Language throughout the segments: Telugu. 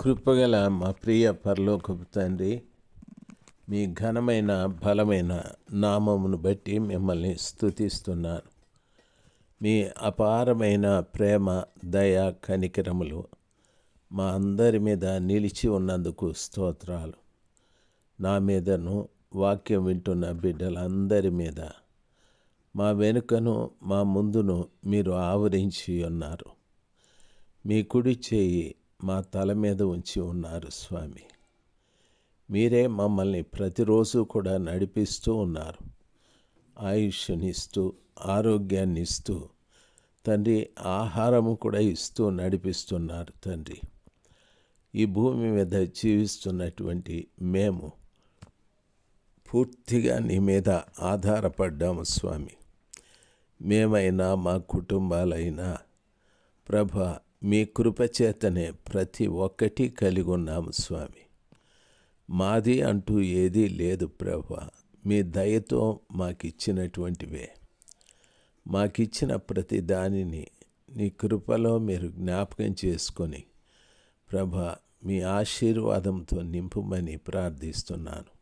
కృపగల మా ప్రియ పరలోకపు తండ్రి మీ ఘనమైన బలమైన నామమును బట్టి మిమ్మల్ని స్థుతిస్తున్నాను మీ అపారమైన ప్రేమ దయ కనికరములు మా అందరి మీద నిలిచి ఉన్నందుకు స్తోత్రాలు. నా మీదను వాక్యం వింటున్న బిడ్డలందరి మీద మా వెనుకను మా ముందును మీరు ఆవరించి ఉన్నారు. మీ కుడి చేయి మా తల మీద ఉంచి ఉన్నారు స్వామి. మీరే మమ్మల్ని ప్రతిరోజు కూడా నడిపిస్తూ ఉన్నారు. ఆయుష్నిస్తూ ఆరోగ్యాన్ని ఇస్తూ తండ్రి ఆహారము కూడా ఇస్తూ నడిపిస్తున్నారు తండ్రి. ఈ భూమి మీద జీవిస్తున్నటువంటి మేము పూర్తిగా నీ మీద ఆధారపడ్డాము స్వామి. మేమైనా మా కుటుంబాలైనా ప్రభ మీ కృపచేతనే ప్రతి ఒక్కటి కలిగి ఉన్నాము స్వామి. మాది అంటూ ఏదీ లేదు ప్రభా. మీ దయతో మాకిచ్చినటువంటివే. మాకిచ్చిన ప్రతి దానిని నీ కృపలో మీరు జ్ఞాపకం చేసుకొని ప్రభ మీ ఆశీర్వాదంతో నింపుమని ప్రార్థిస్తున్నాను.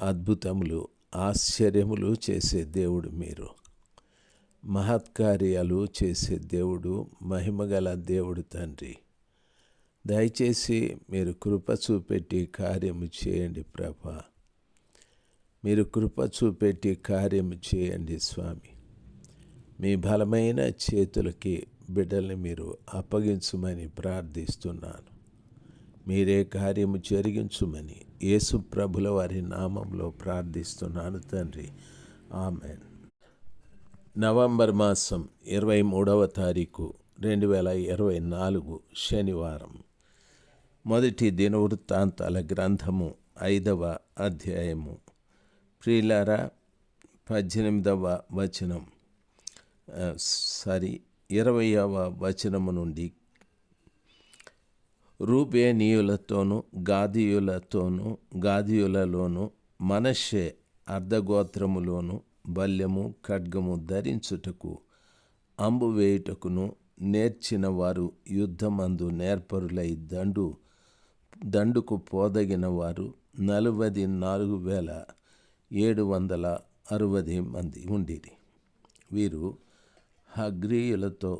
అద్భుతములు ఆశ్చర్యములు చేసే దేవుడు మీరు. మహత్కార్యాలు చేసే దేవుడు మహిమగల దేవుడు తండ్రి. దయచేసి మీరు కృప చూపెట్టి కార్యము చేయండి ప్రభ. మీరు కృప చూపెట్టి కార్యము చేయండి స్వామి. మీ బలమైన చేతులకి బిడ్డల్ని మీరు అప్పగించమని ప్రార్థిస్తున్నాను. మీరే కార్యము జరిగించుమని యేసు ప్రభుల వారి నామంలో ప్రార్థిస్తున్నాను తండ్రి. ఆమెన్. నవంబర్ మాసం ఇరవై మూడవ తారీఖు రెండు వేల ఇరవై నాలుగు శనివారం. మొదటి దినవృత్తాంతాల గ్రంథము ఐదవ అధ్యాయము. ప్రియులారా పద్దెనిమిదవ వచనం సారీ ఇరవయవ వచనము నుండి. రూపేనీయులతోనూ గాదీయులతోనూ గాదీయులలోనూ మనషే అర్ధగోత్రములోను బల్యము ఖడ్గము ధరించుటకు అంబు వేయుటకును నేర్చిన వారు యుద్ధమందు నేర్పరులై దండు దండుకు పోదగిన వారు నలభై నాలుగు వేల ఏడు వందల అరవది మంది ఉండేది వీరు హగ్రీయులతో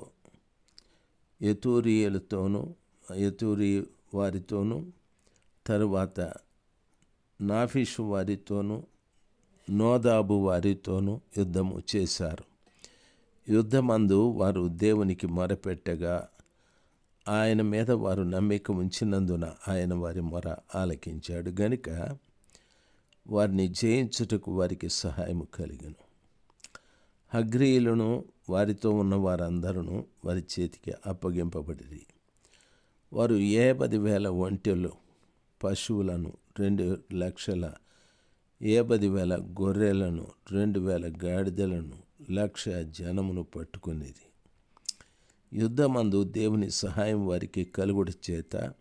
యతూరియులతోనూ యతూరి వారితోనూ తరువాత నాఫిషు వారితోనూ నోదాబు వారితోనూ యుద్ధము చేశారు. యుద్ధమందు వారు దేవునికి మొరపెట్టగా ఆయన మీద వారు నమ్మిక ఉంచినందున ఆయన వారి మొర ఆలకించాడు. గనుక వారిని జయించుటకు వారికి సహాయం కలిగను. హగ్రీయులను వారితో ఉన్న వారందరూ వారి చేతికి అప్పగింపబడిరి. వారు ఏ పది వేల ఒంటెలు పశువులను రెండు లక్షల ఏ పది వేల గొర్రెలను రెండు వేల గాడిదలను లక్ష జనమును పట్టుకునేది. యుద్ధమందు దేవుని సహాయం వారికి కలుగుడు చేత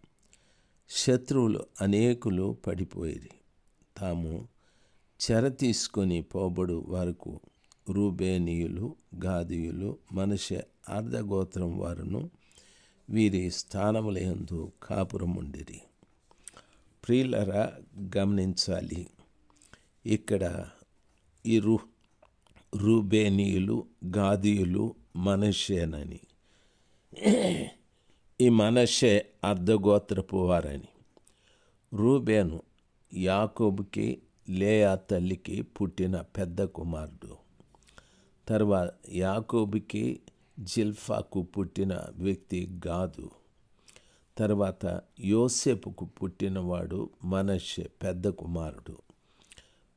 శత్రువులు అనేకులు పడిపోయేది తాము చెర తీసుకొని పోబడు వరకు రూబేనీయులు గాదీయులు మనిషి అర్ధగోత్రం వారును వీరి స్థానములందు కాపురం ఉండిరి ప్రియులరా గమనించాలి. ఇక్కడ ఈ రు రూబేనీయులు గాదీయులు మనషేనని ఈ మనషే అర్ధగోత్రపు వారని. రూబేను యాకోబుకి లేయా తల్లికి పుట్టిన పెద్ద కుమారుడు. తర్వాత యాకోబుకి జిల్ఫాకు పుట్టిన వ్యక్తి గాదు. తర్వాత యోసేపుకు పుట్టినవాడు మనషే పెద్ద కుమారుడు.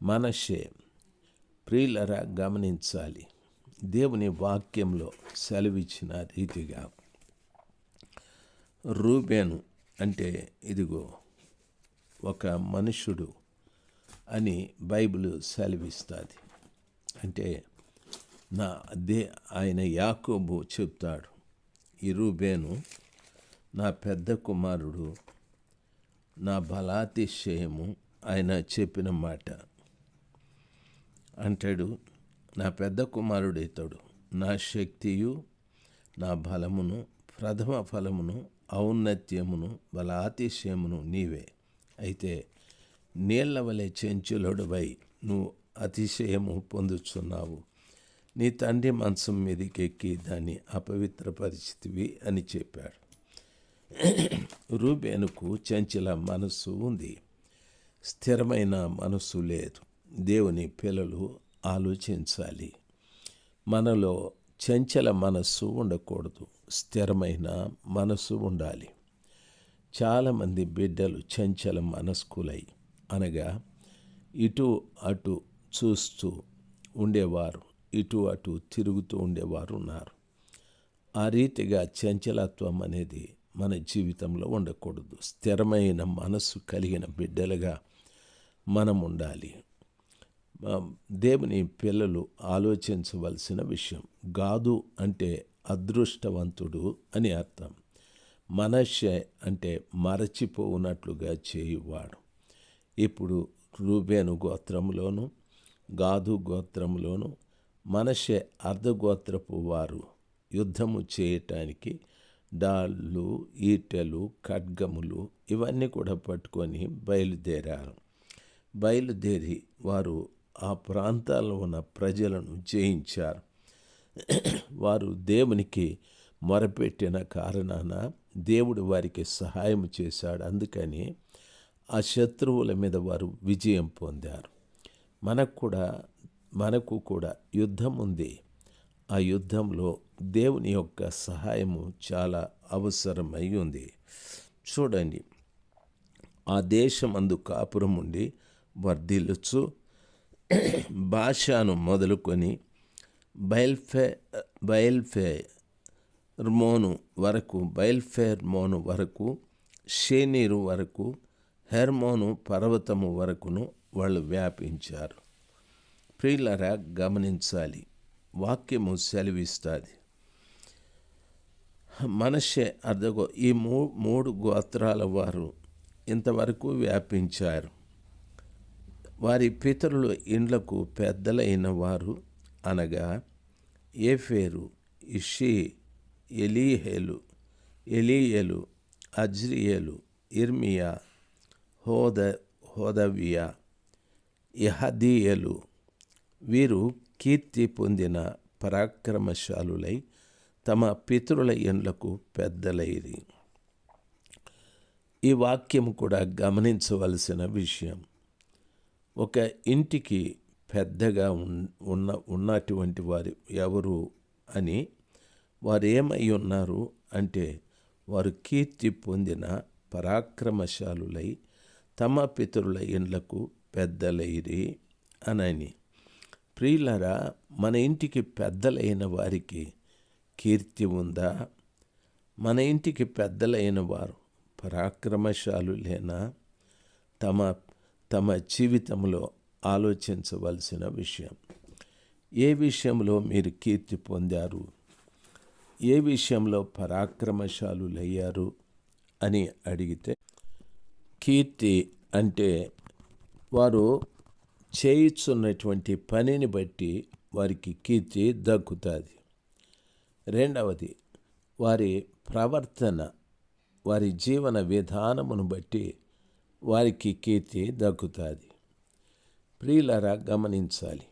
మనషే ప్రియులరా గమనించాలి. దేవుని వాక్యంలో సెలవిచ్చిన రీతిగా రూబేను అంటే ఇదిగో ఒక మనుషుడు అని బైబిల్ సెలవిస్తుంది. అంటే నా దే ఆయన యాకోబు చెప్తాడు ఈ రూబేను నా పెద్ద కుమారుడు నా బలాతిశయము ఆయన చెప్పిన మాట. అంటాడు నా పెద్ద కుమారుడు ఇతడు నా శక్తియు నా బలమును ప్రథమ ఫలమును ఔన్నత్యమును బలాతిశయమును నీవే. అయితే నీళ్ళ వలె చెంచులొడవై నువ్వు అతిశయము పొందుచున్నావు. నీ తండ్రి మంచం మీదకి ఎక్కి దాన్ని అపవిత్రపరిచితివి అని చెప్పాడు. రూబేనుకు చంచల మనస్సు ఉంది. స్థిరమైన మనస్సు లేదు. దేవుని పిల్లలు ఆలోచించాలి. మనలో చంచల మనస్సు ఉండకూడదు. స్థిరమైన మనస్సు ఉండాలి. చాలామంది బిడ్డలు చంచల మనస్కులై అనగా ఇటు అటు చూస్తూ ఉండేవారు ఇటు అటు తిరుగుతూ ఉండేవారు ఉన్నారు. ఆ రీతిగా చంచలత్వం అనేది మన జీవితంలో ఉండకూడదు. స్థిరమైన మనస్సు కలిగిన బిడ్డలుగా మనం ఉండాలి. దేవుని పిల్లలు ఆలోచించవలసిన విషయం. గాదు అంటే అదృష్టవంతుడు అని అర్థం. మనషే అంటే మరచిపోవునట్లుగా చేయువాడు. ఇప్పుడు రూబేను గోత్రంలోను గాదు గోత్రంలోను మనషే అర్ధగోత్రపు వారు. యుద్ధము చేయటానికి డాళ్ళు ఈటెలు ఖడ్గములు ఇవన్నీ కూడా పట్టుకొని బయలుదేరారు. బయలుదేరి వారు ఆ ప్రాంతాల్లో ఉన్న ప్రజలను జయించారు. వారు దేవునికి మొరపెట్టిన కారణాన దేవుడు వారికి సహాయం చేశాడు. అందుకని ఆ శత్రువుల మీద వారు విజయం పొందారు. మనకు కూడా మనకు కూడా యుద్ధం ఉంది. ఆ యుద్ధంలో దేవుని యొక్క సహాయము చాలా అవసరమై ఉంది. చూడండి ఆ దేశం అందు కాపురం ఉండి వర్ధిల్లుచు భాషను మొదలుకొని బయల్ఫే బయల్ఫే వరకు బయల్ఫెర్మోను వరకు షేనీరు వరకు హెర్మోను పర్వతము వరకును వాళ్ళు వ్యాపించారు. ప్రియులరా గమనించాలి. వాక్యము సెలవిస్తుంది. మనషే అర్ధగో ఈ మూ మూడు గోత్రాల వారు ఇంతవరకు వ్యాపించారు. వారి పితరులు ఇండ్లకు పెద్దలైన వారు అనగా ఏఫేరు ఇషి ఎలీహేలు ఎలీయలు అజ్రియలు ఇర్మియా హోద హోదవియా యహదీయలు. వీరు కీర్తి పొందిన పరాక్రమశాలులై తమ పితరుల ఎండ్లకు పెద్దలైరి. ఈ వాక్యం కూడా గమనించవలసిన విషయం. ఒక ఇంటికి పెద్దగా ఉన్న ఉన్నటువంటి వారు ఎవరు అని వారు ఏమై ఉన్నారు అంటే వారు కీర్తి పొందిన పరాక్రమశాలులై తమ పితరుల ఇండ్లకు పెద్దలైరి అనని. ప్రియులరా మన ఇంటికి పెద్దలైన వారికి కీర్తి ఉందా? మన ఇంటికి పెద్దలైన వారు పరాక్రమశాలు లేనా తమ తమ జీవితంలో ఆలోచించవలసిన విషయం. ఏ విషయంలో మీరు కీర్తి పొందారు? ఏ విషయంలో పరాక్రమశాలులయ్యారు? అని అడిగితే కీర్తి అంటే వారు చేయుచున్నటువంటి పనిని బట్టి వారికి కీర్తి దక్కుతుంది. రెండవది వారి ప్రవర్తన వారి జీవన విధానమును బట్టి వారికి కీర్తి దక్కుతుంది. ప్రియులరా గమనించాలి.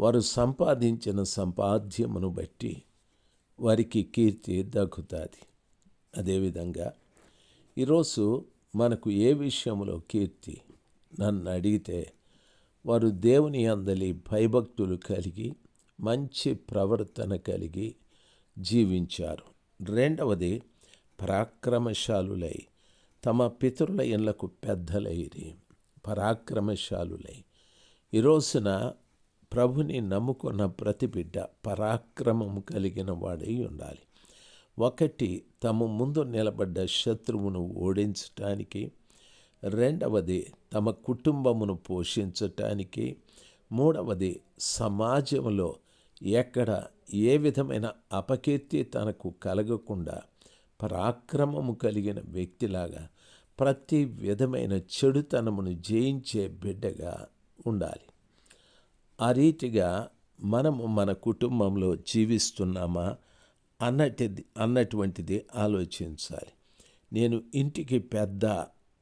వారు సంపాదించిన సంపాద్యమును బట్టి వారికి కీర్తి దక్కుతుంది. అదేవిధంగా ఈరోజు మనకు ఏ విషయంలో కీర్తి? నన్ను అడిగితే వారు దేవుని అందలి భయభక్తులు కలిగి మంచి ప్రవర్తన కలిగి జీవించారు. రెండవది పరాక్రమశాలులై తమ పితరుల ఇళ్ళకు పెద్దలైరి పరాక్రమశాలులై. ఈ రోజున ప్రభుని నమ్ముకున్న ప్రతి బిడ్డ పరాక్రమము కలిగిన వాడై ఉండాలి. ఒకటి తమ ముందు నిలబడ్డ శత్రువును ఓడించటానికి. రెండవది తమ కుటుంబమును పోషించటానికి. మూడవది సమాజంలో ఎక్కడ ఏ విధమైన అపకీర్తి తనకు కలగకుండా పరాక్రమము కలిగిన వ్యక్తిలాగా ప్రతి విధమైన చెడుతనమును జయించే బిడ్డగా ఉండాలి. ఆ రీతిగా మనము మన కుటుంబంలో జీవిస్తున్నామా అన్నటిది అన్నటువంటిది ఆలోచించాలి. నేను ఇంటికి పెద్ద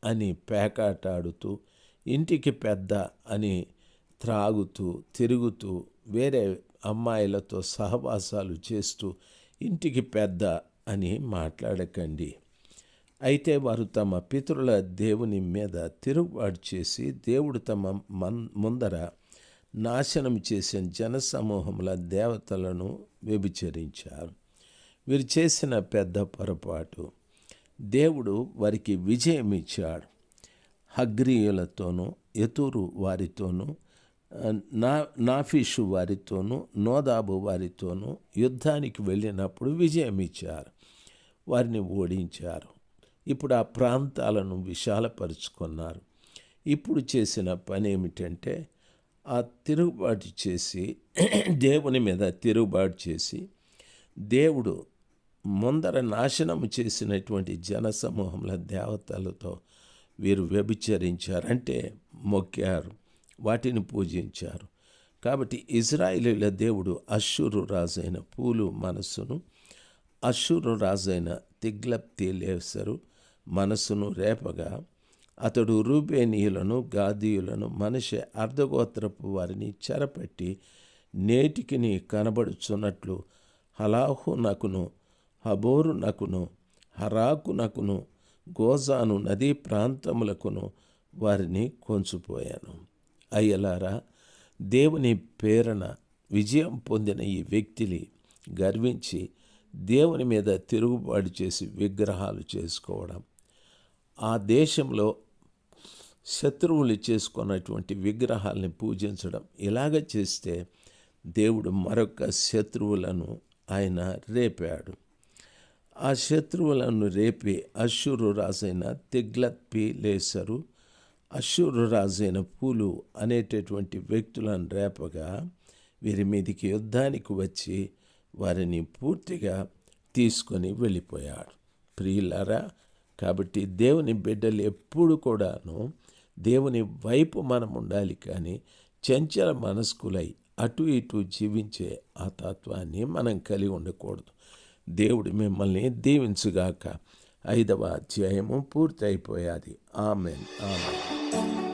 అని పేకాటాడుతూ ఇంటికి పెద్ద అని త్రాగుతూ తిరుగుతూ వేరే అమ్మాయిలతో సహవాసాలు చేస్తూ ఇంటికి పెద్ద అని మాట్లాడకండి. అయితే వారు తమ పితరుల దేవుని మీద తిరుగుబాటు చేసి దేవుడు తమ మన్ ముందర నాశనం చేసిన జనసమూహముల దేవతలను వ్యభిచరించారు. వీరు చేసిన పెద్ద పొరపాటు. దేవుడు వారికి విజయం ఇచ్చాడు. హగ్రీయులతోనూ ఎతురు వారితోనూ నా నాఫీషు వారితోనూ నోదాబు వారితోనూ యుద్ధానికి వెళ్ళినప్పుడు విజయం ఇచ్చారు. వారిని ఓడించారు. ఇప్పుడు ఆ ప్రాంతాలను విశాలపరుచుకున్నారు. ఇప్పుడు చేసిన పని ఏమిటంటే ఆ తిరుగుబాటు చేసి దేవుని మీద తిరుగుబాటు చేసి దేవుడు ముందర నాశనం చేసినటువంటి జన సమూహంలో దేవతలతో వీరు వ్యభిచరించారు. అంటే మొక్కారు వాటిని పూజించారు. కాబట్టి ఇజ్రాయిలీల దేవుడు అశ్షూరు రాజైన పూలు మనస్సును అశ్షూరు రాజైన తిగ్లప్తీలేసరు మనస్సును రేపగా అతడు రూబేనీయులను గాదీయులను మనిషి అర్ధగోత్రపు వారిని చెరపట్టి నేటికిని కనబడుచున్నట్లు హలాహు నకును హబోరు నకును హరాకు హరాకునకును గోజాను నదీ ప్రాంతములకును వారిని కొంచిపోయాను. అయ్యలారా దేవుని ప్రేరణ విజయం పొందిన ఈ వ్యక్తిని గర్వించి దేవుని మీద తిరుగుబాటు చేసి విగ్రహాలు చేసుకోవడం ఆ దేశంలో శత్రువులు చేసుకున్నటువంటి విగ్రహాలని పూజించడం ఇలాగ చేస్తే దేవుడు మరొక శత్రువులను ఆయన రేపాడు. ఆ శత్రువులను రేపి అశ్వరు రాజైన తిగ్లత్పి లేసరు అశ్వరు రాజైన పూలు అనేటటువంటి వ్యక్తులను రేపగా వీరి మీదికి యుద్ధానికి వచ్చి వారిని పూర్తిగా తీసుకొని వెళ్ళిపోయాడు. ప్రియులారా కాబట్టి దేవుని బిడ్డలు ఎప్పుడు కూడాను దేవుని వైపు మనం ఉండాలి కానీ చంచల మనస్కులై అటు ఇటు జీవించే ఆ తత్వాన్ని మనం కలిగి ఉండకూడదు. దేవుడు మిమ్మల్ని దీవించుగాక. ఐదవ అధ్యాయము పూర్తి అయిపోయాది ఆమెన్. ఆమెన్.